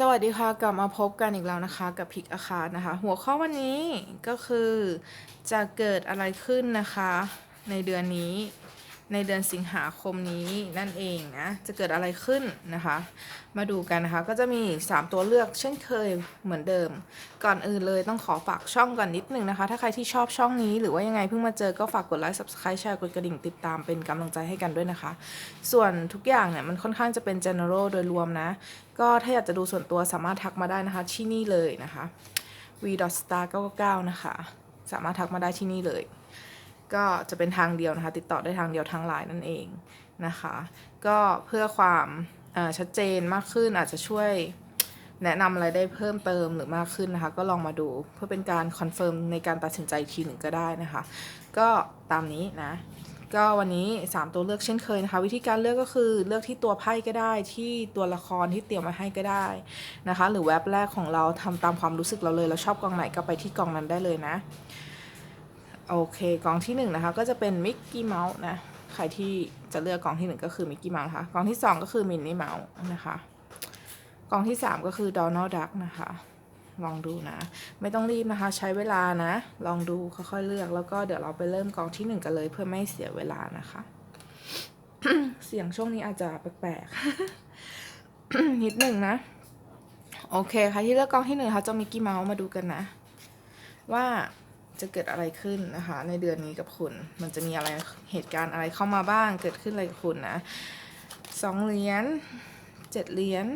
สวัสดีค่ะ กลับมาพบกันอีกแล้วนะคะกับพิกอาคานะคะ หัวข้อวันนี้ก็คือจะเกิดอะไรขึ้นนะคะ ในเดือนนี้ ในเดือนสิงหาคมนี้นั่นเองนะ จะเกิดอะไรขึ้นนะคะ มาดูกันนะคะ ก็จะมี 3 ตัวเลือกเช่นเคยเหมือนเดิม ก่อนอื่นเลยต้องขอฝากช่องก่อนนิดนึงนะคะ ถ้าใครที่ชอบช่องนี้หรือว่ายังไงเพิ่งมาเจอก็ฝากกดไลค์ subscribe แชร์กดกระดิ่งติดตามเป็นกำลังใจให้กันด้วยนะคะ ส่วนทุกอย่างเนี่ยมันค่อนข้างจะเป็น general โดยรวมนะ ก็ถ้าอยากจะดูส่วนตัวสามารถทักมาได้นะคะที่นี่เลยนะคะ v star 999นะคะ สามารถทักมาได้ที่นี่เลย ก็จะเป็นทางเดียวนะคะ ติดต่อได้ทางเดียวทางไลน์นั่นเองนะคะ ก็เพื่อความชัดเจนมากขึ้นอาจจะช่วยแนะนำอะไรได้เพิ่มเติมหรือมากขึ้นนะคะ ก็ลองมาดูเพื่อเป็นการคอนเฟิร์มในการตัดสินใจทีหนึ่งก็ได้นะคะ ก็ตามนี้นะ ก็วันนี้ 3 ตัวเลือกเช่นเคยนะคะ วิธีการเลือกก็คือเลือกที่ตัวไพ่ก็ได้ที่ตัวละครที่เตรียมมาให้ก็ได้นะคะ หรือแว็บแรกของเราทำตามความรู้สึกเราเลยเราชอบกองไหนก็ไปที่กองนั้นได้เลยนะ โอเคกองที่1นงนะคะก็จะเป็นมิกกี้เมาส์นะใครที่จะเลือกกองที่ 1 ก็คือมิกกี้เมาส์นะคะกองที่ 2 ก็คือมินนี่เมาส์นะคะกองที่ 3 ก็คือด o น a l d ดักนะคะลองดูนะ ไม่ต้องรีบนะคะ ใช้เวลานะ ลองดูค่อยๆเลือก แล้วก็เดี๋ยวเราไปเริ่มกองที่หนึ่งกันเลยเพื่อไม่เสียเวลานะคะ เสียงช่วงนี้อาจจะแปลกๆนิดหนึ่งนะ โอเคค่ะที่เลือกกองที่หนึ่งเขาจะมิกกี้เมาส์มาดูกันนะ ว่า จะเกิดอะไรขึ้นนะคะ ในเดือนนี้กับคุณ มันจะมีอะไรเหตุการณ์อะไรเข้ามาบ้าง เกิดขึ้นอะไรกับคุณนะสองเหรียญเจ็ดเหรียญ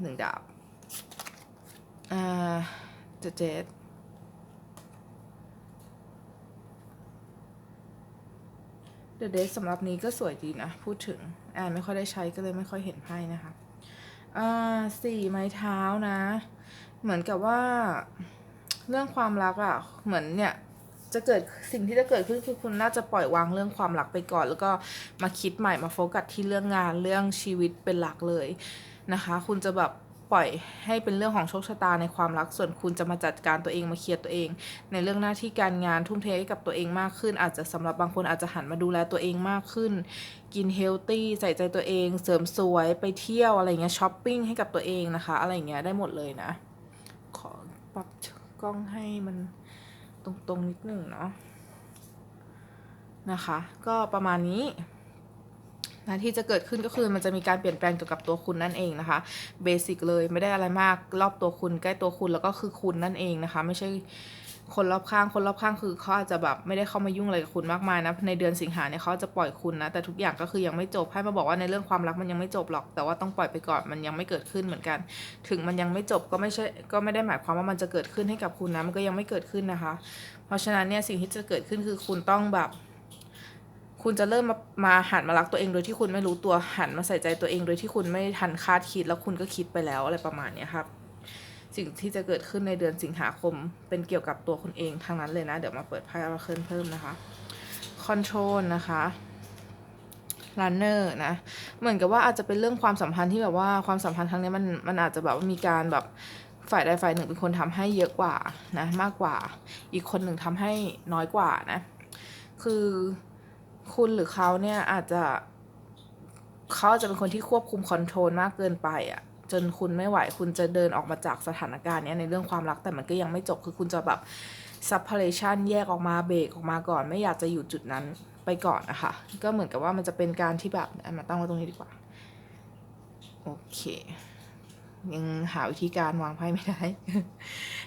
หนึ่งดาบอ่าเจ็ดเจ็ดเดอะเดสสำหรับนี้ก็สวยดีนะ พูดถึงแอนไม่ค่อยได้ใช้ก็เลยไม่ค่อยเห็นไพ่นะคะ อ่าสี่ไม้เท้านะ เหมือนกับว่า เรื่องความรักอะ่ะ เหมือนเนี่ยจะเกิดสิ่งที่จะเกิดขึ้นคือคุณน่าจะปล่อยวางเรื่องความรักไปก่อน แล้วก็มาคิดใหม่มาโฟกัสที่เรื่องงานเรื่องชีวิตเป็นหลักเลยนะคะ คุณจะแบบ ปล่อยให้เป็นเรื่องของโชคชะตาในความรักส่วนคุณจะมาจัดการตัวเองมาเคลียร์ตัวเอง ในเรื่องหน้าที่การงานทุ่มเทให้กับตัวเองมากขึ้น อาจจะสำหรับบางคนอาจจะหันมาดูแลตัวเองมากขึ้น กินเฮลตี้ใส่ใจตัวเอง เสริมสวยไปเที่ยวอะไรเงี้ยช้อปปิ้งให้กับตัวเองนะคะ อะไรเงี้ยได้หมดเลยนะ ขอปรับกล้องให้มันตรงๆนิดหนึ่งเนาะนะคะ ก็ประมาณนี้ นะที่จะเกิดขึ้นก็คือมันจะมีการเปลี่ยนแปลงเกี่ยวกับตัวคุณนั่นเองนะคะเบสิกเลยไม่ได้อะไรมากรอบตัวคุณใกล้ตัวคุณแล้วก็คือคุณนั่นเองนะคะ ไม่ใช่คนรอบข้างคนรอบข้างคือเขาอาจจะแบบไม่ได้เข้ามายุ่งอะไรกับคุณมากมายนะในเดือนสิงหาเนี่ยเขาจะปล่อยคุณนะแต่ทุกอย่างก็คือยังไม่จบให้มาบอกว่าในเรื่องความรักมันยังไม่จบหรอก แต่ว่าต้องปล่อยไปก่อนมันยังไม่เกิดขึ้นเหมือนกัน ถึงมันยังไม่จบก็ไม่ใช่ก็ไม่ได้หมายความว่ามันจะเกิดขึ้นให้กับคุณนะมันก็ยังไม่เกิดขึ้นนะคะ เพราะฉะนั้นเนี่ยสิ่งที่จะเกิดขึ้นคือคุณต้องแบบ คุณจะเริ่มมามาหันมารักตัวเองโดยที่คุณไม่รู้ตัวหันมาใส่ใจตัวเองโดยที่คุณไม่ทันคาดคิดแล้วคุณก็คิดไปแล้วอะไรประมาณนี้ครับ สิ่งที่จะเกิดขึ้นในเดือนสิงหาคม เป็นเกี่ยวกับตัวคุณเองทางนั้นเลยนะ เดี๋ยวมาเปิดไพ่อาราเคิลเพิ่มนะคะคอนโทรลนะคะรันเนอร์นะ เหมือนกับว่าอาจจะเป็นเรื่องความสัมพันธ์ที่แบบว่าความสัมพันธ์ครั้งนี้มันมันอาจจะแบบว่ามีการแบบฝ่ายใดฝ่ายหนึ่งเป็นคนทำให้เยอะกว่านะมากกว่า อีกคนหนึ่งทำให้น้อยกว่านะ คือ คุณหรือเขาเนี่ยอาจจะเขาอาจจะเป็นคนที่ควบคุมคอนโทรลมากเกินไปอะ่ะจนคุณไม่ไหวคุณจะเดินออกมาจากสถานการณ์เนี้ยในเรื่องความรักแต่มันก็ยังไม่จบคือคุณจะแบบ separation แยกออกมาเบรกออกมาก่อน ไม่อยากจะอยู่จุดนั้นไปก่อนนะคะ ก็เหมือนกับว่ามันจะเป็นการที่แบบมาตั้งไว้ตรงนี้ดีกว่า โอเค ยังหาวิธีการวางไพ่ไม่ได้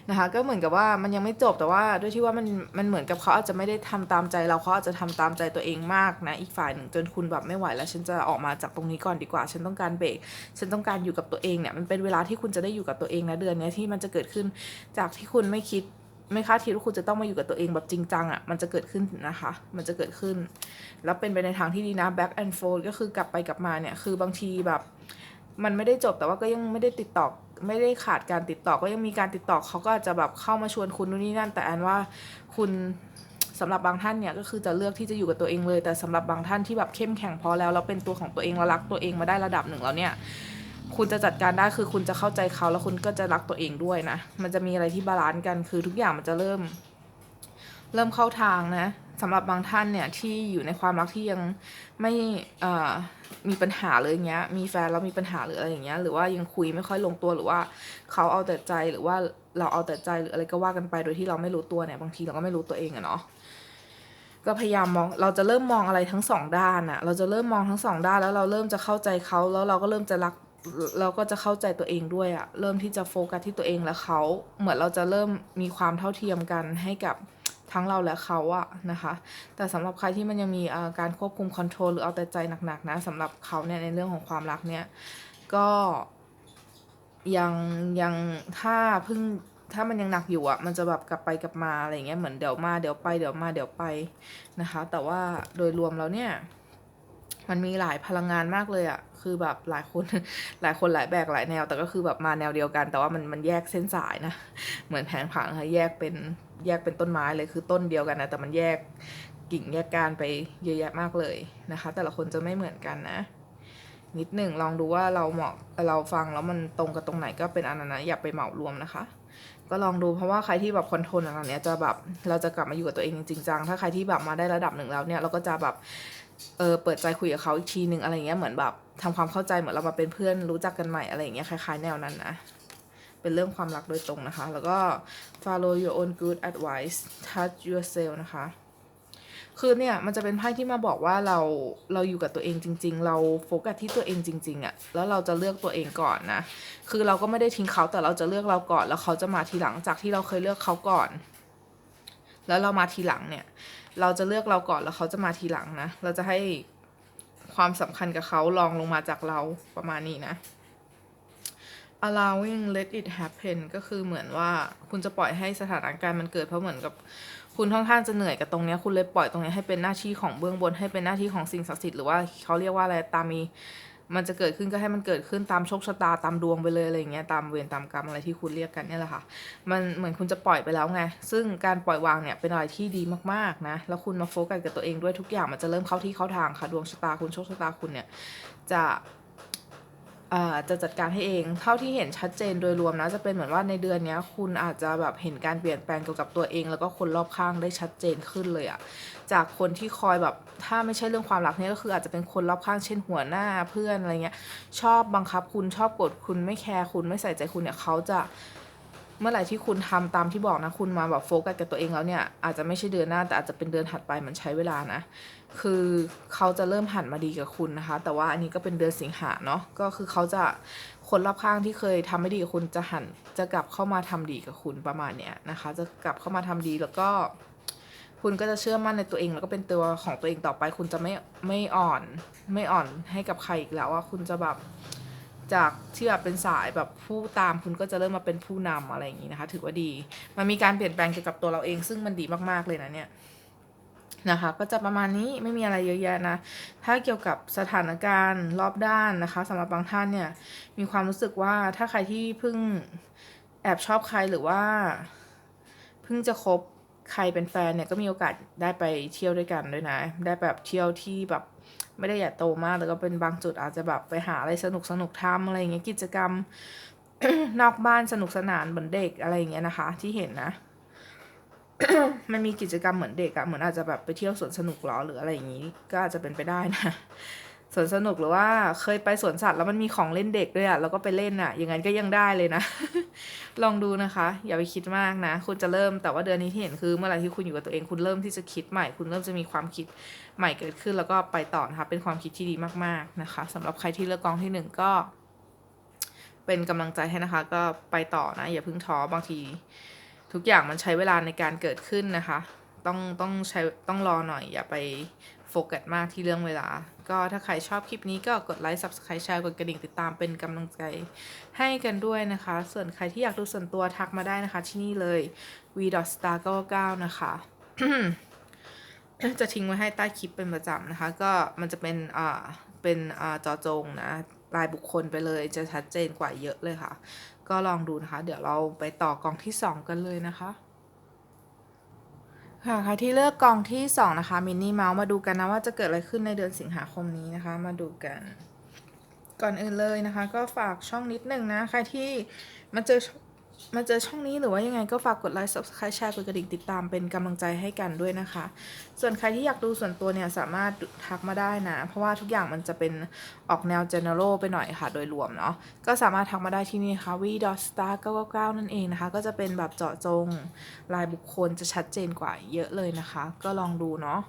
นะคะก็เหมือนกับว่ามันยังไม่จบแต่ว่าด้วยที่ว่ามันมันเหมือนกับเขาอาจจะไม่ได้ทำตามใจเราเขาอาจจะทำตามใจตัวเองมากนะอีกฝ่ายหนึ่งจนคุณแบบไม่ไหวแล้ว ฉันจะออกมาจากตรงนี้ก่อนดีกว่า ฉันต้องการเบรกฉันต้องการอยู่กับตัวเองเนี่ยมันเป็นเวลาที่คุณจะได้อยู่กับตัวเองนะเดือนนี้ที่มันจะเกิดขึ้นจากที่คุณไม่คิดไม่คาดคิดว่าคุณจะต้องมาอยู่กับตัวเองแบบจริงจังอะ่ะ มันจะเกิดขึ้นนะคะ มันจะเกิดขึ้น แล้วเป็นไปในทางที่ดีนะ back and forth ก็คือกลับไปกลับมาเนี่ย คือบางทีแบบ มันไม่ได้จบแต่ว่าก็ยังไม่ได้ติดต่อไม่ได้ขาดการติดต่อก็ยังมีการติดต่อเขาก็อาจจะแบบเข้ามาชวนคุณนู่นนี่นั่น แต่อันว่าคุณสำหรับบางท่านเนี่ยก็คือจะเลือกที่จะอยู่กับตัวเองเลย แต่สำหรับบางท่านที่แบบเข้มแข็งพอแล้วแล้วเป็นตัวของตัวเองแล้วรักตัวเองมาได้ระดับหนึ่งแล้วเนี่ยคุณจะจัดการได้คือคุณจะเข้าใจเขาแล้วคุณก็จะรักตัวเองด้วยนะ มันจะมีอะไรที่บาลานซ์กันคือทุกอย่างมันจะเริ่ม เริ่มเข้าทางนะ สำหรับบางท่านเนี่ยที่อยู่ในความรักที่ยังไม่มีปัญหาเลยอย่างเงี้ย มีแฟนแล้วมีปัญหาหรืออะไรอย่างเงี้ย หรือว่ายังคุยไม่ค่อยลงตัวหรือว่าเขาเอาแต่ใจหรือว่าเราเอาแต่ใจหรืออะไรก็ว่ากันไปโดยที่เราไม่รู้ตัวเนี่ยบางทีเราก็ไม่รู้ตัวเองอะเนาะก็พยายามมอง เราจะเริ่มมองอะไรทั้งสองด้านอะเราจะเริ่มมองทั้งสองด้านแล้วเราเริ่มจะเข้าใจเขาแล้วเราก็เริ่มจะรัก เราก็จะเข้าใจตัวเองด้วยอะเริ่มที่จะโฟกัสที่ตัวเองและเขา เหมือนเราจะเริ่มมีความเท่าเทียมกันให้กับ ทั้งเราและเขาอะนะคะ แต่สำหรับใครที่มันยังมีการควบคุมคอนโทรลหรือเอาแต่ใจหนักๆนะสำหรับเขาเนี่ยในเรื่องของความรักเนี่ยก็ยังยังถ้าเพิ่งถ้ามันยังหนักอยู่อะมันจะแบบกลับไปกลับมาอะไรเงี้ยเหมือนเดี๋ยวมาเดี๋ยวไปเดี๋ยวมาเดี๋ยวไปนะคะ แต่ว่าโดยรวมแล้วเนี่ยมันมีหลายพลังงานมากเลยอะคือแบบหลายคนหลายคนหลายแบบหลายแนว แต่ก็คือแบบมาแนวเดียวกัน แต่ว่ามันมันแยกเส้นสายนะ เหมือนแผงผังค่ะแยกเป็น แยกเป็นต้นไม้เลยคือต้นเดียวกันนะแต่มันแยกกิ่งแยกการไปเยอะแยะมากเลยนะคะ แต่ละคนจะไม่เหมือนกันนะ นิดหนึ่งลองดูว่าเราเหมาะเราฟังแล้วมันตรงกับตรงไหนก็เป็นอันนั้นนะอย่าไปเหมารวมนะคะ ก็ลองดูเพราะว่าใครที่แบบคอนโทรลอะไรเนี้ยจะแบบเราจะกลับมาอยู่กับตัวเองจริงจังถ้าใครที่แบบมาได้ระดับหนึ่งแล้วเนี่ยเราก็จะแบบเออเปิดใจคุยกับเขาอีกทีหนึ่งอะไรเงี้ยเหมือนแบบทำความเข้าใจเหมือนเรามาเป็นเพื่อนรู้จักกันใหม่อะไรเงี้ยคล้ายๆแนวนั้นนะ เป็นเรื่องความรักโดยตรงนะคะ แล้วก็ follow your own good advice touch yourself นะคะ คือเนี่ยมันจะเป็นไพ่ที่มาบอกว่าเราเราอยู่กับตัวเองจริง ๆ เราโฟกัสที่ตัวเองจริงๆอะ่ะ แล้วเราจะเลือกตัวเองก่อนนะ คือเราก็ไม่ได้ทิ้งเขาแต่เราจะเลือกเราก่อน แล้วเขาจะมาทีหลังจากที่เราเคยเลือกเขาก่อน แล้วเรามาทีหลังเนี่ย เราจะเลือกเราก่อนแล้วเขาจะมาทีหลังนะ เราจะให้ความสำคัญกับเขาลองลงมาจากเราประมาณนี้นะ allowing let it happen ก็คือเหมือนว่าคุณจะปล่อยให้สถานการณ์มันเกิดเพราะเหมือนกับคุณค่อนข้างจะเหนื่อยกับตรงนี้คุณเลยปล่อยตรงนี้ให้เป็นหน้าที่ของเบื้องบนให้เป็นหน้าที่ของสิ่งศักดิ์สิทธิ์หรือว่าเขาเรียกว่าอะไรตามมีมันจะเกิดขึ้นก็ให้มันเกิดขึ้นตามโชคชะตาตามดวงไปเลยอะไรเงี้ยตามเวรตามกรรมอะไรที่คุณเรียกกันเนี่ยแหละค่ะ มันเหมือนคุณจะปล่อยไปแล้วไง ซึ่งการปล่อยวางเนี่ยเป็นอะไรที่ดีมากๆนะ แล้วคุณมาโฟกัสกับตัวเองด้วยทุกอย่างมันจะเริ่มเข้าที่เข้าทางค่ะดวงชะตาคุณโชคชะตาคุณเนี่ยจะ จะจัดการให้เอง เท่าที่เห็นชัดเจนโดยรวมนะ จะเป็นเหมือนว่าในเดือนนี้คุณอาจจะแบบเห็นการเปลี่ยนแปลงเกี่ยวกับตัวเอง แล้วก็คนรอบข้างได้ชัดเจนขึ้นเลยอะจากคนที่คอยแบบถ้าไม่ใช่เรื่องความรักเนี่ยก็คืออาจจะเป็นคนรอบข้างเช่นหัวหน้าเพื่อนอะไรเงี้ยชอบบังคับคุณชอบกดคุณไม่แคร์คุณไม่ใส่ใจคุณเนี่ยเขาจะเมื่อไหร่ที่คุณทำตามที่บอกนะ คุณมาแบบโฟกัสกับตัวเองแล้วเนี่ยอาจจะไม่ใช่เดือนหน้าแต่อาจจะเป็นเดือนถัดไปมันใช้เวลานะ คือเขาจะเริ่มหันมาดีกับคุณนะคะ แต่ว่าอันนี้ก็เป็นเดือนสิงหาเนาะก็คือเขาจะคนรอบข้างที่เคยทำไม่ดีกับคุณจะหันจะกลับเข้ามาทำดีกับคุณประมาณเนี้ยนะคะ จะกลับเข้ามาทำดีแล้วก็ คุณก็จะเชื่อมั่นในตัวเอง แล้วก็เป็นตัวของตัวเองต่อไป คุณจะไม่ไม่อ่อน ไม่อ่อนให้กับใครอีกแล้วว่าคุณจะแบบจากที่แบบเป็นสายแบบผู้ตามคุณก็จะเริ่มมาเป็นผู้นำอะไรอย่างนี้นะคะ ถือว่าดี มันมีการเปลี่ยนแปลงเกี่ยวกับตัวเราเอง ซึ่งมันดีมากๆเลยนะเนี่ย นะคะ ก็จะประมาณนี้ไม่มีอะไรเยอะแยะนะ ถ้าเกี่ยวกับสถานการณ์รอบด้านนะคะสำหรับบางท่านเนี่ย มีความรู้สึกว่าถ้าใครที่เพิ่งแอบชอบใครหรือว่า เพิ่งจะคบใครเป็นแฟนเนี่ยก็มีโอกาสได้ไปเที่ยวด้วยกันด้วยนะ ได้แบบเที่ยวที่แบบไม่ได้ใหญ่โตมาก แล้วก็เป็นบางจุดอาจจะแบบไปหาอะไรสนุกสนุกทำอะไรอย่างเงี้ยกิจกรรม นอกบ้านสนุกสนานเหมือนเด็กอะไรอย่างเงี้ยนะคะ ที่เห็นนะ มันมีกิจกรรมเหมือนเด็กอะเหมือนอาจจะแบบไปเที่ยวสวนสนุกหรอหรืออะไรอย่างงี้ ก็อาจจะเป็นไปได้นะสวนสนุกหรือว่าเคยไปสวนสัตว์แล้วมันมีของเล่นเด็กด้วยอะแล้วก็ไปเล่นอะอย่างนั้นก็ยังได้เลยนะ ลองดูนะคะ อย่าไปคิดมากนะ คุณจะเริ่มแต่ว่าเดือนนี้ที่เห็นคือ เมื่อไหร่ที่คุณอยู่กับตัวเองคุณเริ่มที่จะคิดใหม่ คุณเริ่มจะมีความคิดใหม่เกิดขึ้น แล้วก็ไปต่อนะคะเป็นความคิดที่ดีมากๆนะคะสำหรับใครที่เลือกกองที่หนึ่งก็ เป็นกำลังใจให้นะคะ ก็ไปต่อนะ อย่าเพิ่งท้อบางที ทุกอย่างมันใช้เวลาในการเกิดขึ้นนะคะ ต้องต้องใช้ต้องรอหน่อยอย่าไปโฟกัสมากที่เรื่องเวลา ก็ถ้าใครชอบคลิปนี้ก็กดไลค์ subscribe แชร์กดกระดิ่งติดตามเป็นกำลังใจให้กันด้วยนะคะ ส่วนใครที่อยากดูส่วนตัวทักมาได้นะคะ ที่นี่เลย v star 99นะคะจะทิ้งไว้ให้ใต้คลิปเป็นประจำนะคะ ก็มันจะเป็นอ่าเป็นอ่าจอจงนะรายบุคคลไปเลยจะชัดเจนกว่าเยอะเลยค่ะก็ลองดูนะคะ เดี๋ยวเราไปต่อกองที่ 2 กันเลยนะคะ ค่ะใครที่เลือกกองที่ 2 นะคะมินนี่เมาส์มาดูกันนะว่าจะเกิดอะไรขึ้นในเดือนสิงหาคมนี้นะคะ มาดูกัน ก่อนอื่นเลยนะคะ ก็ฝากช่องนิดหนึ่งนะ ใครที่มาเจอ มาเจอช่องนี้หรือว่ายังไงก็ฝากกดไลค์ subscribe แชร์กดกระดิ่งติดตามเป็นกำลังใจให้กันด้วยนะคะ ส่วนใครที่อยากดูส่วนตัวเนี่ยสามารถทักมาได้นะ เพราะว่าทุกอย่างมันจะเป็นออกแนว general ไปหน่อยค่ะโดยรวมเนาะก็สามารถทักมาได้ที่นี่ค่ะ v star 9 9นั่นเองนะคะ ก็จะเป็นแบบเจาะจงรายบุคคลจะชัดเจนกว่าเยอะเลยนะคะ ก็ลองดูเนาะ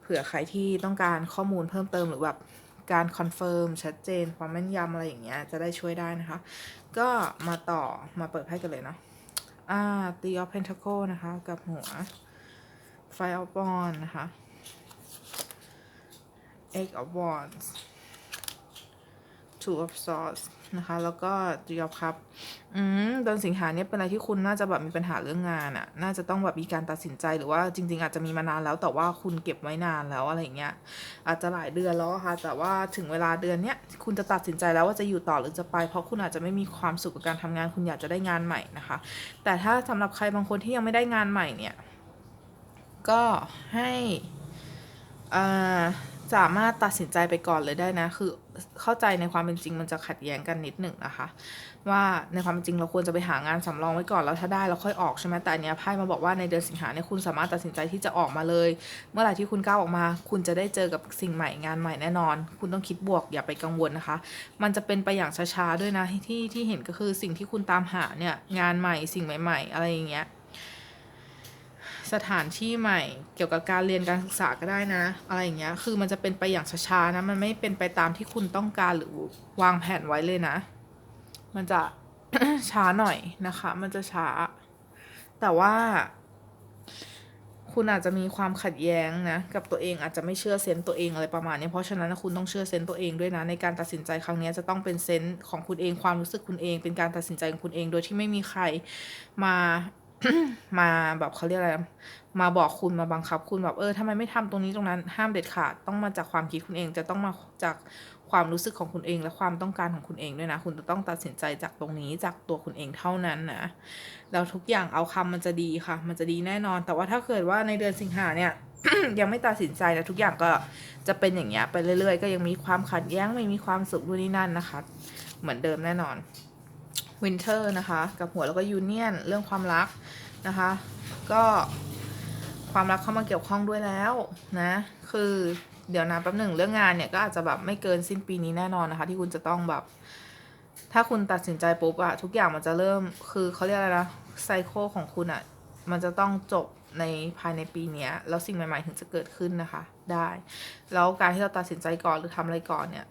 เผื่อใครที่ต้องการข้อมูลเพิ่มเติมหรือแบบการคอนเฟิร์มชัดเจนความแม่นยำอะไรอย่างเงี้ยจะได้ช่วยได้นะคะ ก็มาต่อมาเปิดไพ่กันเลยเนาะอ่าตีออฟเพนท c โ e นะคะ กับหัวไฟออฟบอลนะคะ egg of Wands Two of Swords นะคะ แล้วก็ Three of Cups อืมเดือนสิงหาเนี่ยเป็นอะไรที่คุณน่าจะแบบมีปัญหาเรื่องงานอะน่าจะต้องแบบมีการตัดสินใจหรือว่าจริง ๆ อาจจะมีมานานแล้วแต่ว่าคุณเก็บไว้นานแล้วอะไรอย่างเงี้ยอาจจะหลายเดือนแล้วค่ะ แต่ว่าถึงเวลาเดือนเนี้ยคุณจะตัดสินใจแล้วว่าจะอยู่ต่อหรือจะไป เพราะคุณอาจจะไม่มีความสุขกับการทำงาน คุณอยากจะได้งานใหม่นะคะ แต่ถ้าสำหรับใครบางคนที่ยังไม่ได้งานใหม่เนี่ยก็ให้อ่าสามารถตัดสินใจไปก่อนเลยได้นะ คือ เข้าใจในความเป็นจริงมันจะขัดแย้งกันนิดหนึ่งนะคะ ว่าในความเป็นจริงเราควรจะไปหางานสำรองไว้ก่อนแล้วถ้าได้เราค่อยออกใช่ไหมแต่อันเนี้ยไพ่มาบอกว่าในเดือนสิงหาเนี่ยคุณสามารถตัดสินใจที่จะออกมาเลย เมื่อไหร่ที่คุณก้าวออกมา คุณจะได้เจอกับสิ่งใหม่งานใหม่แน่นอน คุณต้องคิดบวกอย่าไปกังวลนะคะ มันจะเป็นไปอย่างช้าๆด้วยนะที่ที่เห็นก็คือสิ่งที่คุณตามหาเนี่ยงานใหม่สิ่งใหม่ ๆ อะไรอย่างเงี้ย สถานที่ใหม่ เกี่ยวกับการเรียนการศึกษาก็ได้นะ อะไรอย่างเงี้ยคือมันจะเป็นไปอย่างช้าๆนะ มันไม่เป็นไปตามที่คุณต้องการหรือวางแผนไว้เลยนะ มันจะช้าหน่อยนะคะ มันจะช้า แต่ว่า คุณอาจจะมีความขัดแย้งนะ กับตัวเองอาจจะไม่เชื่อเซนต์ตัวเองอะไรประมาณนี้เพราะฉะนั้นคุณต้องเชื่อเซนต์ตัวเองด้วยนะ ในการตัดสินใจครั้งนี้จะต้องเป็นเซนต์ของคุณเองความรู้สึกคุณเอง เป็นการตัดสินใจของคุณเองโดยที่ไม่มีใครมา มาแบบเขาเรียกอะไร มาบอกคุณมาบังคับ คุณแบบเออทำไมไม่ทำตรงนี้ตรงนั้น ห้ามเด็ดขาดต้องมาจากความคิดคุณเอง จะต้องมาจากความรู้สึกของคุณเอง และความต้องการของคุณเองด้วยนะ คุณจะต้องตัดสินใจจากตรงนี้จากตัวคุณเองเท่านั้นนะแล้วทุกอย่างเอาคำมันจะดีค่ะ มันจะดีแน่นอน แต่ว่าถ้าเกิดว่าในเดือนสิงหาเนี่ยยังไม่ตัดสินใจแล้วทุกอย่างก็จะเป็นอย่างเงี้ยไปเรื่อยๆ ก็ยังมีความขัดแย้งไม่มีความสุขด้วยนี่นั่นนะคะ เหมือนเดิมแน่นอน วินเทอร์นะคะ กับหัวแล้วก็ยูเนียนเรื่องความรักนะคะ ก็ความรักเข้ามาเกี่ยวข้องด้วยแล้วนะคือเดี๋ยวนะแป๊บหนึ่งเรื่องงานเนี่ยก็อาจจะแบบไม่เกินสิ้นปีนี้แน่นอนนะคะ ที่คุณจะต้องแบบ ถ้าคุณตัดสินใจปุ๊บอะทุกอย่างมันจะเริ่มคือเขาเรียกอะไรนะไซโคของคุณอะมันจะต้องจบในภายในปีนี้แล้วสิ่งใหม่ ๆ ถึงจะเกิดขึ้นนะคะ ได้ แล้วการที่เราตัดสินใจก่อนหรือทำอะไรก่อนเนี่ย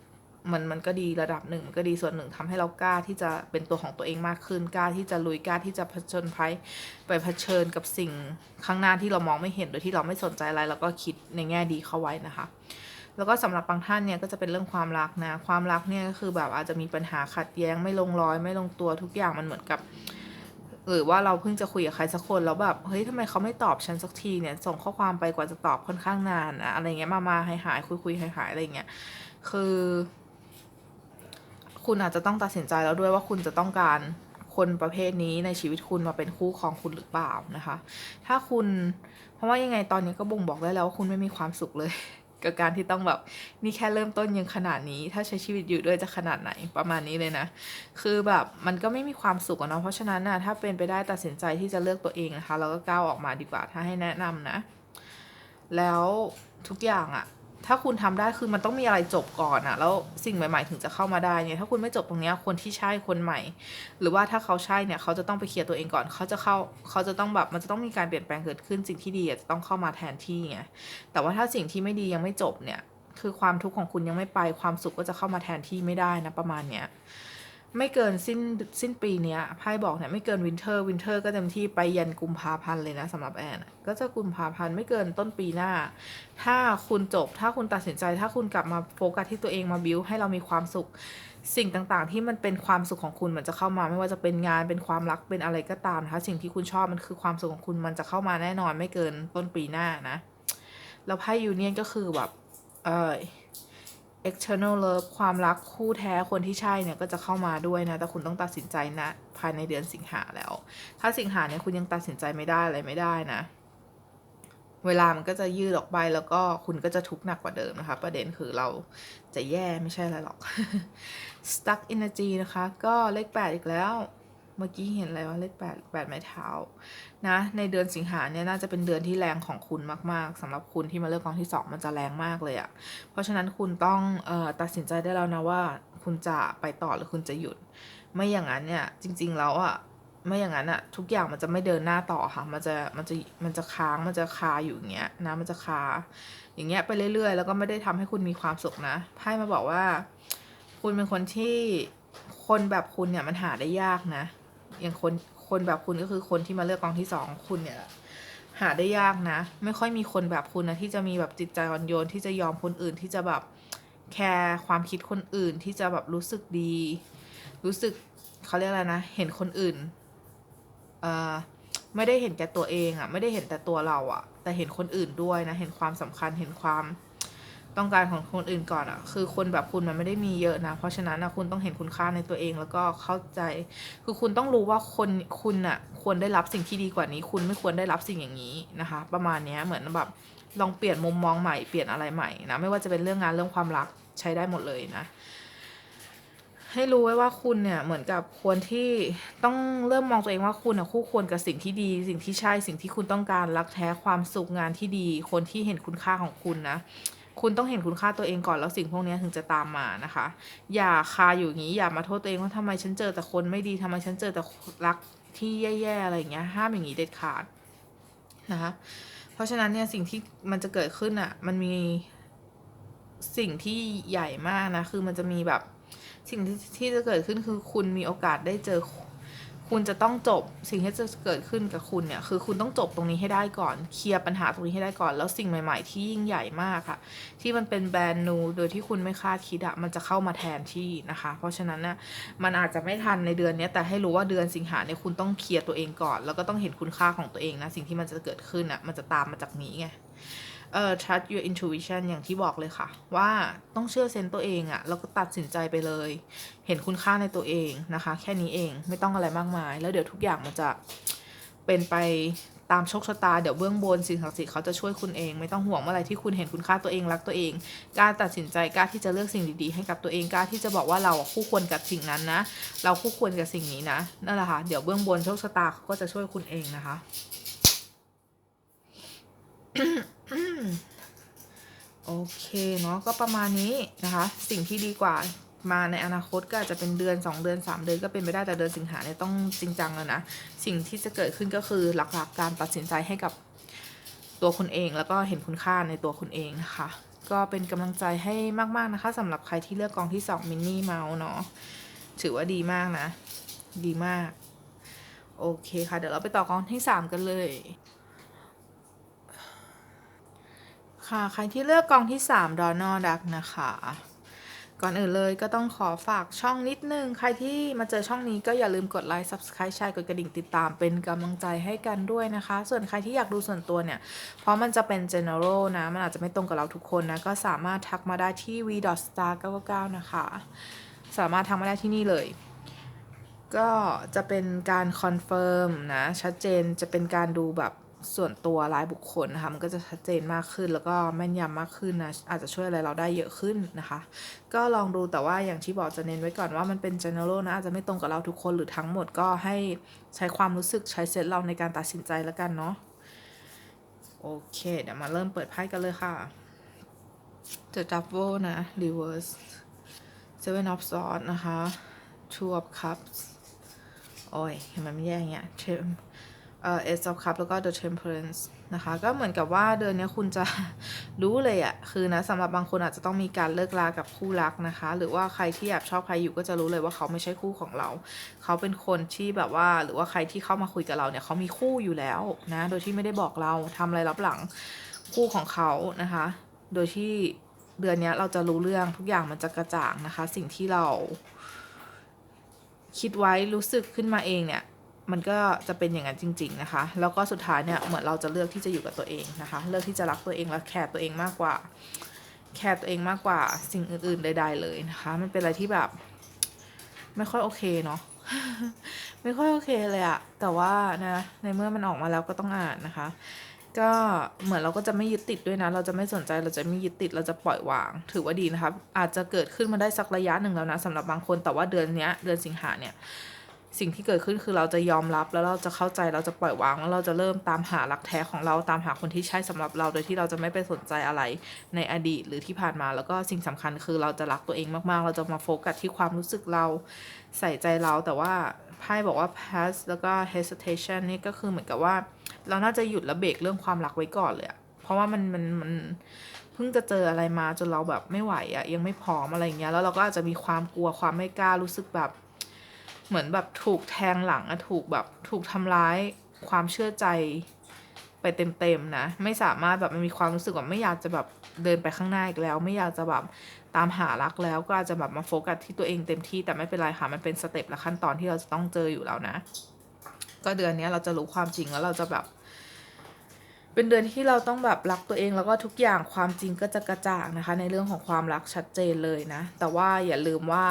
มันมันก็ดีระดับหนึ่งมันก็ดีส่วนหนึ่งทำให้เรากล้าที่จะเป็นตัวของตัวเองมากขึ้นกล้าที่จะลุยกล้าที่จะผจญภัยไปเผชิญกับสิ่งข้างหน้าที่เรามองไม่เห็นโดยที่เราไม่สนใจอะไรแล้วก็คิดในแง่ดีเข้าไว้นะคะ แล้วก็สำหรับบางท่านเนี่ยก็จะเป็นเรื่องความรักนะความรักเนี่ยก็คือแบบอาจจะมีปัญหาขัดแย้งไม่ลงรอย ไม่ลงตัวทุกอย่างมันเหมือนกับหรือว่าเราเพิ่งจะคุยกับใครสักคนแล้วแบบเฮ้ยทำไมเขาไม่ตอบฉันสักทีเนี่ยส่งข้อความไปกว่าจะตอบค่อนข้างนานอะอะไรเงี้ยมามาหายหายคุยคุยหายหายอะไรเงี้ยคือ คุณอาจจะต้องตัดสินใจแล้วด้วยว่าคุณจะต้องการคนประเภทนี้ในชีวิตคุณมาเป็นคู่ของคุณหรือเปล่านะคะ ถ้าคุณ เพราะว่ายังไงตอนนี้ก็บ่งบอกได้แล้วว่าคุณไม่มีความสุขเลย กับการที่ต้องแบบนี่แค่เริ่มต้นยังขนาดนี้ ถ้าใช้ชีวิตอยู่ด้วยจะขนาดไหนประมาณนี้เลยนะ คือแบบมันก็ไม่มีความสุขอะเนาะเพราะฉะนั้นนะถ้าเป็นไปได้ตัดสินใจที่จะเลือกตัวเองนะคะแล้วก็ก้าวออกมาดีกว่าถ้าให้แนะนำนะ แล้วทุกอย่างอะ ถ้าคุณทำได้คือมันต้องมีอะไรจบก่อนอะแล้วสิ่งใหม่ ๆ ถึงจะเข้ามาได้เนี่ยถ้าคุณไม่จบตรงเนี้ยคนที่ใช่คนใหม่ หรือว่าถ้าเขาใช่เนี่ยเขาจะต้องไปเคลียร์ตัวเองก่อนเขาจะเข้าเขาจะต้องแบบมันจะต้องมีการเปลี่ยนแปลงเกิดขึ้นสิ่งที่ดีจะต้องเข้ามาแทนที่ไงแต่ว่าถ้าสิ่งที่ไม่ดียังไม่จบเนี่ย คือความทุกข์ของคุณยังไม่ไปความสุขก็จะเข้ามาแทนที่ไม่ได้นะประมาณเนี้ย ไม่เกินสิ้นสิ้นปีเนี้ยไพ่บอกเนี่ยไม่เกินวินเทอร์วินเทอร์ก็เต็มที่ไปยันกุมภาพันธ์เลยนะสำหรับแอนก็จะกุมภาพันธ์ไม่เกินต้นปีหน้า ถ้าคุณจบ ถ้าคุณตัดสินใจ ถ้าคุณกลับมาโฟกัสที่ตัวเองมาบิวให้เรามีความสุข สิ่งต่างๆ ที่มันเป็นความสุขของคุณมันจะเข้ามา ไม่ว่าจะเป็นงานเป็นความรักเป็นอะไรก็ตามนะคะสิ่งที่คุณชอบมันคือความสุขของคุณมันจะเข้ามาแน่นอนไม่เกินต้นปีหน้านะแล้วไพ่ยูเนียนก็คือแบบเออ external love ความรักคู่แท้คนที่ใช่เนี่ยก็จะเข้ามาด้วยนะ แต่คุณต้องตัดสินใจนะ ภายในเดือนสิงหาแล้ว ถ้าสิงหาเนี่ยคุณยังตัดสินใจไม่ได้อะไรไม่ได้นะ เวลามันก็จะยืดออกไปแล้วก็คุณก็จะทุกข์หนักกว่าเดิมนะคะ ประเด็นคือเราจะแย่ไม่ใช่อะไรหรอก stuck energy นะคะ ก็เลขแปดอีกแล้ว เมื่อกี้เห็นอะไรว่าเลขแปดแปดไม้เท้านะ ในเดือนสิงหาเนี่ยน่าจะเป็นเดือนที่แรงของคุณมากๆสำหรับคุณที่มาเลือกกองที่สองมันจะแรงมากเลยอะ่ะ เพราะฉะนั้นคุณต้องออตัดสินใจได้แล้วนะว่า คุณจะไปต่อหรือคุณจะหยุด ไม่อย่างนั้นเนี่ยจริง ๆ แล้วอะ่ะไม่อย่างนั้นอะทุกอย่างมันจะไม่เดินหน้าต่อค่ะ มันจะมันจะมันจะค้างมันจะคาอยู่อย่างเงี้ยนะมันจะคา อย่างเงี้ยไปเรื่อยๆ แล้วก็ไม่ได้ทำให้คุณมีความสุขนะไพ่มาบอกว่า คุณเป็นคนที่คนแบบคุณเนี่ยมันหาได้ยากนะ อย่างคนคนแบบคุณก็คือคนที่มาเลือกกองที่สองคุณเนี่ยหาได้ยากนะ ไม่ค่อยมีคนแบบคุณนะที่จะมีแบบจิตใจอ่อนโยนที่จะยอมคนอื่นที่จะแบบแคร์ความคิดคนอื่นที่จะแบบรู้สึกดี รู้สึกเขาเรียกอะไรนะ เห็นคนอื่นเอ่อไม่ได้เห็นแก่ตัวเองอะ่ะ ไม่ได้เห็นแต่ตัวเราอะ่ะ แต่เห็นคนอื่นด้วยนะ เห็นความสำคัญเห็นความ ต้องการของคนอื่นก่อนอะ่ะคือคนแบบคุณมันไม่ได้มีเยอะนะ เพราะฉะนั้นนะคุณต้องเห็นคุณค่าในตัวเองแล้วก็เข้าใจ คือคุณต้องรู้ว่าคนคุณอะ่ะควรได้รับสิ่งที่ดีกว่านี้ คุณไม่ควรได้รับสิ่งอย่างนี้นะคะ ประมาณนี้เหมือนแบบลองเปลี่ยนมุมมองใหม่เปลี่ยนอะไรใหม่นะไม่ว่าจะเป็นเรื่องงานเรื่องความรักใช้ได้หมดเลยนะให้รู้ไว้ว่าคุณเนี่ยเหมือนกับควรที่ต้องเริ่มมองตัวเองว่าคุณอะคู่ควรกับสิ่งที่ดี สิ่งที่ใช่สิ่งที่คุณต้องการรักแท้ความสุขงานที่ดี คนที่เห็นคุณค่าของคุณนะ คุณต้องเห็นคุณค่าตัวเองก่อนแล้วสิ่งพวกนี้ถึงจะตามมานะคะ อย่าคาอยู่อย่างนี้อย่ามาโทษตัวเองว่าทำไมฉันเจอแต่คนไม่ดีทำไมฉันเจอแต่รักที่แย่ๆอะไรอย่างเงี้ยห้ามอย่างนี้เด็ดขาดนะคะเพราะฉะนั้นเนี่ยสิ่งที่มันจะเกิดขึ้นอะ่ะมันมีสิ่งที่ใหญ่มากนะ คือมันจะมีแบบสิ่งที่ที่จะเกิดขึ้นคือคุณมีโอกาสได้เจอ คุณจะต้องจบสิ่งที่จะเกิดขึ้นกับคุณเนี่ยคือคุณต้องจบตรงนี้ให้ได้ก่อนเคลียร์ปัญหาตรงนี้ให้ได้ก่อน แล้วสิ่งใหม่ๆ ที่ยิ่งใหญ่มากค่ะ ที่มันเป็นแบรนด์นูโดยที่คุณไม่คาดคิดอะมันจะเข้ามาแทนที่นะคะ เพราะฉะนั้นน่ะมันอาจจะไม่ทันในเดือนนี้แต่ให้รู้ว่าเดือนสิงหาเนี่ยคุณต้องเคลียร์ตัวเองก่อน แล้วก็ต้องเห็นคุณค่าของตัวเองนะสิ่งที่มันจะเกิดขึ้นอะมันจะตามมาจากนี้ไง เอ่อ trust your intuition อย่างที่บอกเลยค่ะ ว่าต้องเชื่อเซนส์ตัวเองอะแล้วก็ตัดสินใจไปเลย เห็นคุณค่าในตัวเองนะคะ แค่นี้เองไม่ต้องอะไรมากมาย แล้วเดี๋ยวทุกอย่างมันจะเป็นไปตามโชคชะตาเดี๋ยวเบื้องบนสิ่งศักดิ์สิทธิ์เขาจะช่วยคุณเองไม่ต้องห่วงเมื่อไรที่คุณเห็นคุณค่าตัวเองรักตัวเองกล้าตัดสินใจกล้าที่จะเลือกสิ่งดีๆให้กับตัวเองกล้าที่จะบอกว่าเราอะคู่ควรกับสิ่งนั้นนะ เราคู่ควรกับสิ่งนี้นะนั่นแหละค่ะเดี๋ยวเบื้องบนโชคชะตาเขาก็จะช่วยคุณเองนะคะ โอเคเนาะก็ประมาณนี้นะคะ สิ่งที่ดีกว่ามาในอนาคตก็อาจจะเป็นเดือน 2 เดือน 3 เดือนก็เป็นไปได้แต่เดือนสิงหาเนี่ยต้องจริงจังแล้วนะ สิ่งที่จะเกิดขึ้นก็คือหลักๆการตัดสินใจให้กับตัวคุณเอง แล้วก็เห็นคุณค่าในตัวคุณเองนะคะ ก็เป็นกำลังใจให้มากๆนะคะสำหรับใครที่เลือกกองที่ 2 มินนี่เมาส์เนาะถือว่าดีมากนะ ดีมาก โอเคค่ะ เดี๋ยวเราไปต่อกองที่ 3 กันเลย ค่ะ ใครที่เลือกกองที่3ดอนอดักนะคะ ก่อนอื่นเลยก็ต้องขอฝากช่องนิดนึง ใครที่มาเจอช่องนี้ก็อย่าลืมกดไลค์ subscribe แชร์กดกระดิ่งติดตามเป็นกำลังใจให้กันด้วยนะคะ ส่วนใครที่อยากดูส่วนตัวเนี่ย เพราะมันจะเป็น general นะ มันอาจจะไม่ตรงกับเราทุกคนนะ ก็สามารถทักมาได้ที่ v star 9 9นะคะ สามารถทักมาได้ที่นี่เลย ก็จะเป็นการคอนเฟิร์มนะ ชัดเจนจะเป็นการดูแบบ ส่วนตัวรายบุคคลนะคะมันก็จะชัดเจนมากขึ้น แล้วก็แม่นยำมากขึ้นนะอาจจะช่วยอะไรเราได้เยอะขึ้นนะคะ ก็ลองดูแต่ว่าอย่างที่บอกจะเน้นไว้ก่อนว่ามันเป็น general นะอาจจะไม่ตรงกับเราทุกคนหรือทั้งหมดก็ให้ใช้ความรู้สึกใช้เซตเราในการตัดสินใจแล้วกันเนาะโอเค เดี๋ยวมาเริ่มเปิดไพ่กันเลยค่ะ The Double นะ Reverse Seven of Swords นะคะ Two of Cups โอ้ยเห็นมันไม่แย่เงี้ย Tem เอ่อ Ace of Cups แล้วก็ The Temperance นะคะ ก็เหมือนกับว่าเดือนนี้คุณจะรู้เลยอะคือนะสำหรับบางคนอาจจะต้องมีการเลิกลากับคู่รักนะคะ หรือว่าใครที่แอบชอบใครอยู่ก็จะรู้เลยว่าเขาไม่ใช่คู่ของเรา เขาเป็นคนที่แบบว่า หรือว่าใครที่เข้ามาคุยกับเราเนี่ยเขามีคู่อยู่แล้วนะ โดยที่ไม่ได้บอกเราทำอะไรรับหลังคู่ของเขานะคะ โดยที่เดือนนี้เราจะรู้เรื่องทุกอย่างมันจะกระจ่างนะคะ สิ่งที่เรา คิดไว้รู้สึกขึ้นมาเองเนี่ย มันก็จะเป็นอย่างนั้นจริง ๆ นะคะ แล้วก็สุดท้ายเนี่ยเหมือนเราจะเลือกที่จะอยู่กับตัวเองนะคะ เลือกที่จะรักตัวเองและแคร์ตัวเองมากกว่า แคร์ตัวเองมากกว่าสิ่งอื่นๆใดๆเลยนะคะ มันเป็นอะไรที่แบบ ไม่ค่อยโอเคเนาะไม่ค่อยโอเคเลยอะแต่ว่านะในเมื่อมันออกมาแล้วก็ต้องอ่านนะคะ ก็เหมือนเราก็จะไม่ยึดติดด้วยนะ เราจะไม่สนใจเราจะไม่ยึดติดเราจะปล่อยวาง ถือว่าดีนะคะอาจจะเกิดขึ้นมาได้สักระยะหนึ่งแล้วนะสำหรับบางคนแต่ว่าเดือนเนี้ยเดือนสิงหาเนี่ย สิ่งที่เกิดขึ้นคือเราจะยอมรับแล้วเราจะเข้าใจเราจะปล่อยวางแล้วเราจะเริ่มตามหารักแท้ของเราตามหาคนที่ใช่สำหรับเรา โดยที่เราจะไม่ไปสนใจอะไรในอดีตหรือที่ผ่านมา แล้วก็สิ่งสำคัญคือเราจะรักตัวเองมากๆ เราจะมาโฟกัสที่ความรู้สึกเราใส่ใจเราแต่ว่าไพ่บอกว่า past แล้วก็ hesitation นี่ก็คือเหมือนกับว่า เราน่าจะหยุดและเบรกเรื่องความรักไว้ก่อนเลยเพราะว่ามันมันมันเพิ่งจะเจออะไรมาจนเราแบบไม่ไหวอะยังไม่พร้อมอะไรเงี้ยแล้วเราก็อาจจะมีความกลัวความไม่กล้ารู้สึกแบบ เหมือนแบบถูกแทงหลังอะถูกแบบถูกทำร้ายความเชื่อใจไปเต็มๆนะ ไม่สามารถแบบมันมีความรู้สึกว่าไม่อยากจะแบบเดินไปข้างหน้าอีกแล้ว ไม่อยากจะแบบตามหารักแล้วก็อาจจะแบบมาโฟกัสที่ตัวเองเต็มที่แต่ไม่เป็นไรค่ะมันเป็นสเต็ปและขั้นตอนที่เราจะต้องเจออยู่แล้วนะ ก็เดือนนี้เราจะรู้ความจริงแล้วเราจะแบบ เป็นเดือนที่เราต้องแบบรักตัวเองแล้วก็ทุกอย่างความจริงก็จะกระจ่างนะคะ ในเรื่องของความรักชัดเจนเลยนะ แต่ว่าอย่าลืมว่า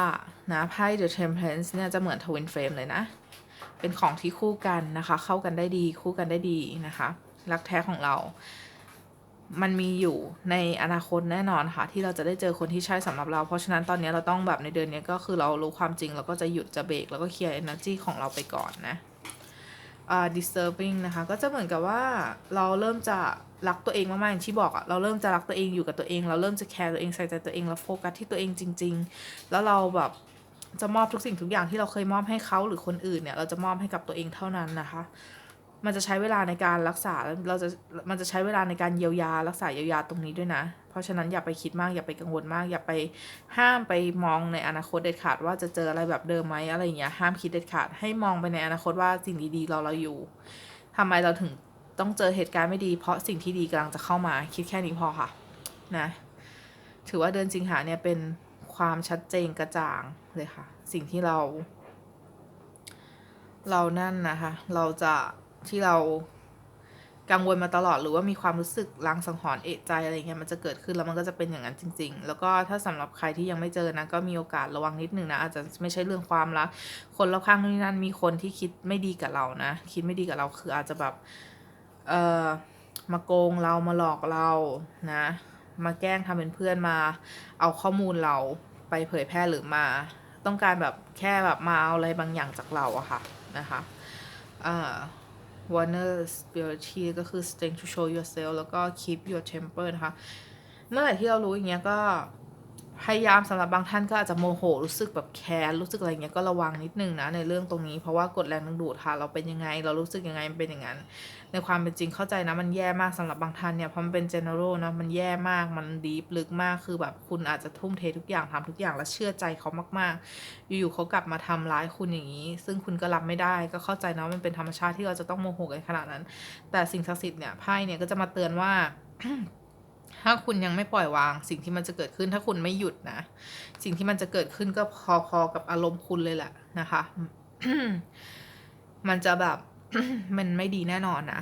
นะไพ่ The Temperance เนี่ยจะเหมือน Twin Flame เลยนะ เป็นของที่คู่กันนะคะ เข้ากันได้ดีคู่กันได้ดีนะคะ รักแท้ของเรา มันมีอยู่ในอนาคตแน่นอนค่ะ ที่เราจะได้เจอคนที่ใช่สำหรับเรา เพราะฉะนั้นตอนนี้เราต้องแบบในเดือนนี้ก็คือเรารู้ความจริงเราก็จะหยุดจะเบรกแล้วก็เคลียร์ energy ของเราไปก่อนนะ disturbing นะคะ ก็จะเหมือนกับว่าเราเริ่มจะรักตัวเองมากๆอย่างที่บอกอะเราเริ่มจะรักตัวเองอยู่กับตัวเอง เราเริ่มจะแคร์ตัวเองใส่ใจตัวเองแล้วโฟกัสที่ตัวเองจริง ๆ แล้วเราแบบจะมอบทุกสิ่งทุกอย่างที่เราเคยมอบให้เขาหรือคนอื่นเนี่ย เราจะมอบให้กับตัวเองเท่านั้นนะคะ มันจะใช้เวลาในการรักษาเราจะมันจะใช้เวลาในการเยียวยารักษาเยียวยาตรงนี้ด้วยนะ เพราะฉะนั้นอย่าไปคิดมากอย่าไปกังวลมาก อย่าไปห้ามไปมองในอนาคตเด็ดขาดว่าจะเจออะไรแบบเดิมไหมอะไรอย่างเงี้ยห้ามคิดเด็ดขาดให้มองไปในอนาคตว่าสิ่งดีๆเราเราอยู่ทำไมเราถึงต้องเจอเหตุการณ์ไม่ดี เพราะสิ่งที่ดีกำลังจะเข้ามาคิดแค่นี้พอค่ะนะถือว่าเดือนสิงหาเนี่ยเป็นความชัดเจนกระจ่างเลยค่ะ สิ่งที่เรา เรานั่นนะคะ เราจะ ที่เรากังวลมาตลอดหรือว่ามีความรู้สึกลางสังหรณ์เอะใจอะไรเงี้ยมันจะเกิดขึ้นแล้วมันก็จะเป็นอย่างนั้นจริง ๆ แล้วก็ถ้าสำหรับใครที่ยังไม่เจอนะก็มีโอกาสระวังนิดนึงนะอาจจะไม่ใช่เรื่องความรักคนรอบข้างนู่นนี่นั่นมีคนที่คิดไม่ดีกับเรานะ คิดไม่ดีกับเราคืออาจจะแบบเอ่อมาโกงเรามาหลอกเรานะ มาแกล้งทำเป็นเพื่อนมา เอาข้อมูลเราไปเผยแพร่หรือมา ต้องการแบบแค่แบบมาเอาอะไรบางอย่างจากเราอะค่ะนะคะอ่า Warner Spirity ก็คือ strength to show yourself แล้วก็ keep your temper นะคะ เมื่อไหร่ที่เรารู้อย่างเงี้ยก็ พยายามสำหรับบางท่านก็อาจจะโมโหรู้สึกแบบแค้นรู้สึกอะไรเงี้ยก็ระวังนิดนึงนะในเรื่องตรงนี้เพราะว่ากดแรงดึงดูดค่ะ เราเป็นยังไง เรารู้สึกยังไงมันเป็นอย่างนั้น ในความเป็นจริงเข้าใจนะมันแย่มากสำหรับบางท่านเนี่ยเพราะมันเป็น general นะมันแย่มากมันดีลึกมากคือแบบคุณอาจจะทุ่มเททุกอย่างทำทุกอย่างและเชื่อใจเขามากๆ อยู่ๆเขากลับมาทำร้ายคุณอย่างนี้ ซึ่งคุณก็รับไม่ได้ก็เข้าใจนะมันเป็นธรรมชาติที่เราจะต้องโมโหกันขนาดนั้น แต่สิ่งศักดิ์สิทธิ์เนี่ยไพ่เนี่ยก็จะมาเตือนว่า ถ้าคุณยังไม่ปล่อยวาง สิ่งที่มันจะเกิดขึ้นถ้าคุณไม่หยุดนะ สิ่งที่มันจะเกิดขึ้นก็พอๆกับอารมณ์คุณเลยแหละนะคะ มันจะแบบ มันไม่ดีแน่นอนนะ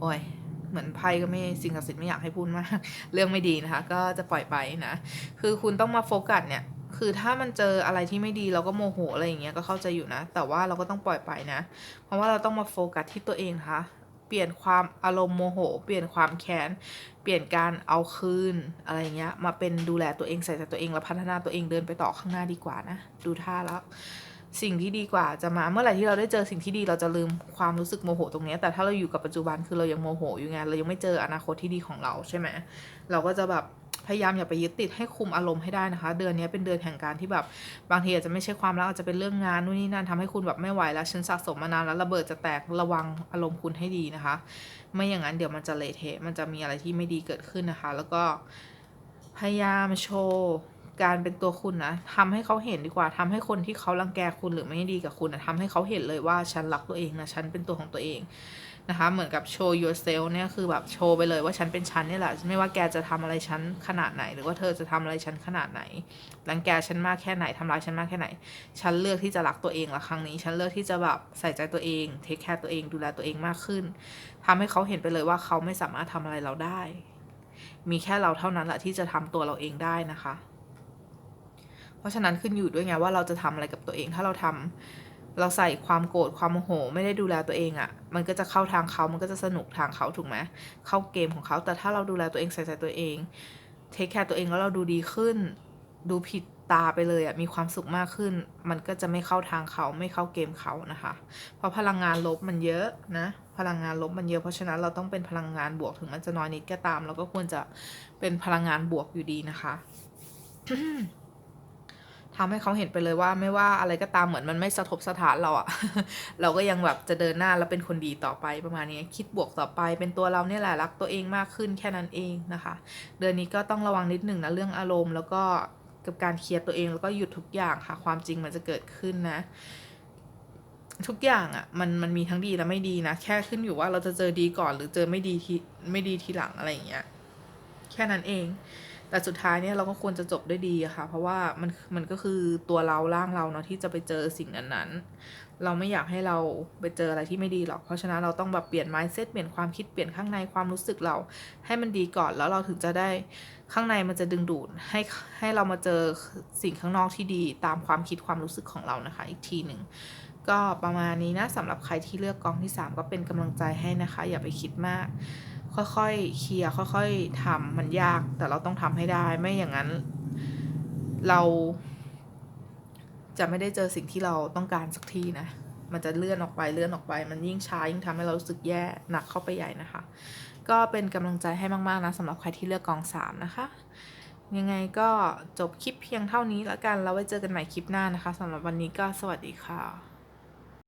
โอ้ยเหมือนไพ่ก็ไม่สิ่งศักดิ์สิทธิ์ไม่อยากให้พูดมาก เรื่องไม่ดีนะคะ ก็จะปล่อยไปนะ คือคุณต้องมาโฟกัสเนี่ย คือถ้ามันเจออะไรที่ไม่ดีเราก็โมโหอะไรอย่างเงี้ยก็เข้าใจอยู่นะ แต่ว่าเราก็ต้องปล่อยไปนะ เพราะว่าเราต้องมาโฟกัสที่ตัวเองนะคะ เปลี่ยนความอารมณ์โมโห เปลี่ยนความแค้น เปลี่ยนการเอาคืนอะไรเงี้ย มาเป็นดูแลตัวเองใส่ใจตัวเองแล้วพัฒนาตัวเองเดินไปต่อข้างหน้าดีกว่านะ ดูท่าแล้วสิ่งที่ดีกว่าจะมาเมื่อไหร่ที่เราได้เจอสิ่งที่ดีเราจะลืมความรู้สึกโมโหตรงนี้ แต่ถ้าเราอยู่กับปัจจุบันคือเรายังโมโหอยู่ไงเรายังไม่เจออนาคตที่ดีของเราใช่ไหมเราก็จะแบบ พยายามอย่าไปยึดติดให้คุมอารมณ์ให้ได้นะคะ เดือนนี้เป็นเดือนแห่งการที่แบบบางทีอาจจะไม่ใช่ความรักอาจจะเป็นเรื่องงานนู่นนี่นั่นทำให้คุณแบบไม่ไหวแล้วฉันสะสมมานานแล้วระเบิดจะแตกระวังอารมณ์คุณให้ดีนะคะ ไม่อย่างนั้นเดี๋ยวมันจะเละเทะมันจะมีอะไรที่ไม่ดีเกิดขึ้นนะคะ แล้วก็พยายามโชว์การเป็นตัวคุณนะทำให้เขาเห็นดีกว่าทำให้คนที่เขารังแกคุณหรือไม่ดีกับคุณนะทำให้เขาเห็นเลยว่าฉันรักตัวเองนะฉันเป็นตัวของตัวเอง นะคะ เหมือนกับโชว์ yourself เนี่ยคือแบบโชว์ไปเลยว่าฉันเป็นฉันนี่แหละ ไม่ว่าแกจะทำอะไรฉันขนาดไหน หรือว่าเธอจะทำอะไรฉันขนาดไหนรังแกฉันมากแค่ไหนทำร้ายฉันมากแค่ไหน ฉันเลือกที่จะรักตัวเองละครั้งนี้ ฉันเลือกที่จะแบบใส่ใจตัวเองเทคแคร์ตัวเองดูแลตัวเองมากขึ้นทำให้เขาเห็นไปเลยว่าเขาไม่สามารถทำอะไรเราได้ มีแค่เราเท่านั้นแหละที่จะทำตัวเราเองได้นะคะ เพราะฉะนั้นขึ้นอยู่ด้วยไงว่าเราจะทำอะไรกับตัวเองถ้าเราทำ เราใส่ความโกรธความโมโห ไม่ได้ดูแลตัวเองอะ่ะ มันก็จะเข้าทางเขา มันก็จะสนุกทางเขาถูกไหมเข้าเกมของเขา แต่ถ้าเราดูแลตัวเองใส่ใจตัวเอง เทคแคร์ตัวเองแล้วเราดูดีขึ้น ดูผิดตาไปเลยอะมีความสุขมากขึ้น มันก็จะไม่เข้าทางเขา ไม่เข้าเกมเขานะคะ เพราะพลังงานลบมันเยอะนะ พลังงานลบมันเยอะ เพราะฉะนั้นเราต้องเป็นพลังงานบวก ถึงมันจะน้อยนิดก็ตาม เราก็ควรจะเป็นพลังงานบวกอยู่ดีนะคะ ทำให้เขาเห็นไปเลยว่าไม่ว่าอะไรก็ตามเหมือนมันไม่สะทบสถานเราอะเราก็ยังแบบจะเดินหน้าแล้วเป็นคนดีต่อไปประมาณนี้คิดบวกต่อไปเป็นตัวเราเนี่ยแหละรักตัวเองมากขึ้นแค่นั้นเองนะคะ เดือนนี้ก็ต้องระวังนิดหนึ่งนะเรื่องอารมณ์ แล้วก็กับการเคลียร์ตัวเองแล้วก็หยุดทุกอย่างค่ะ ความจริงมันจะเกิดขึ้นนะทุกอย่างอะ่ะมันมันมีทั้งดีและไม่ดีนะ แค่ขึ้นอยู่ว่าเราจะเจอดีก่อนหรือเจอไม่ดีทีไม่ดีทีหลังอะไรอย่างเงี้ยแค่นั้นเอง แต่สุดท้ายเนี่ยเราก็ควรจะจบด้วยดีค่ะ เพราะว่ามันมันก็คือตัวเราร่างเราเนาะที่จะไปเจอสิ่งนั้นๆ เราไม่อยากให้เราไปเจออะไรที่ไม่ดีหรอก เพราะฉะนั้นเราต้องแบบเปลี่ยน mindset เปลี่ยนความคิดเปลี่ยนข้างในความรู้สึกเรา ให้มันดีก่อนแล้วเราถึงจะได้ข้างในมันจะดึงดูดให้ให้เรามาเจอสิ่งข้างนอกที่ดีตามความคิดความรู้สึกของเรานะคะ อีกทีหนึ่งก็ประมาณนี้นะสำหรับใครที่เลือกกองที่ 3 ก็เป็นกำลังใจให้นะคะ อย่าไปคิดมาก ค่อยๆเคลียร์ค่อยๆทำมันยากแต่เราต้องทำให้ได้ไม่อย่างนั้น เราจะไม่ได้เจอสิ่งที่เราต้องการสักทีนะ มันจะเลื่อนออกไปเลื่อนออกไป มันยิ่งช้ายิ่งทำให้เรารู้สึกแย่หนักเข้าไปใหญ่นะคะ ก็เป็นกำลังใจให้มากๆนะสำหรับใครที่เลือกกอง3นะคะ ยังไงก็จบคลิปเพียงเท่านี้แล้วกันแล้วไว้เจอกันใหม่คลิปหน้านะคะสำหรับวันนี้ก็สวัสดีค่ะ